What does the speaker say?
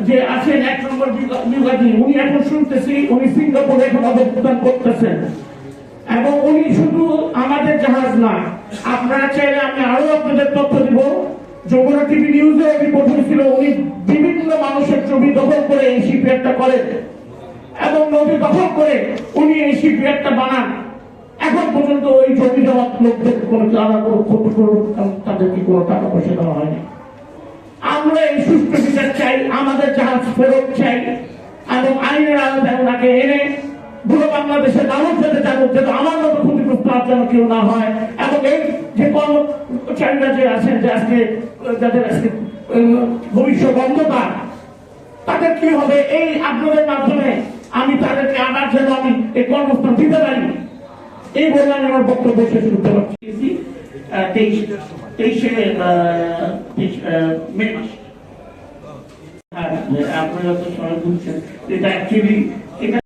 যে আছেন এক নম্বর বিভা- বিভাগী, উনি এখন শুনতেছি উনি সিঙ্গাপুরে এখন অবস্থান করতেছেন। এবং উনি শুধু আমাদের জাহাজ না, আপনারা চাইলে আমি আরও আপনাদের তথ্য দিব। যমুনা টিভি নিউজে রিপোর্ট হয়েছিল, উনি বিভিন্ন মানুষের ছবি দখল করে এই শিপইয়ার্ডটা করেন এবং নদী দখল করে উনি এই শিপইয়ার্ডটা বানান। এখন পর্যন্ত ওই জমি দেওয়া লোকদের কোনো তারা কোনো ক্ষতি করুন তাদেরকে কোনো টাকা পয়সা দেওয়া হয়নি। সুষ্ঠু বিচার চাই, আমাদের জাহাজ ফেরত চাই, এবং আইনের আওতায় এনে পুরো বাংলাদেশের মানুষ যাতে জানুক যাতে আমার মতো ক্ষতিগ্রস্ত আর যেন কেউ না হয়। এবং এই যে কর্মচারীরা যে আছেন যে আজকে, যাদের আজকে ভবিষ্যৎ অন্ধকার, তাদের কি হবে? এই আপনাদের মাধ্যমে আমি তাদেরকে আবার যেন আমি এই কর্মস্থান দিতে পারি। এই বলে আমি আমার বক্তব্য শেষ করতে পারছি। তেইশ, তেইশে মে মাস। আপনারা তো সবাই বুঝছেন। এটা অ্যাকচুয়ালি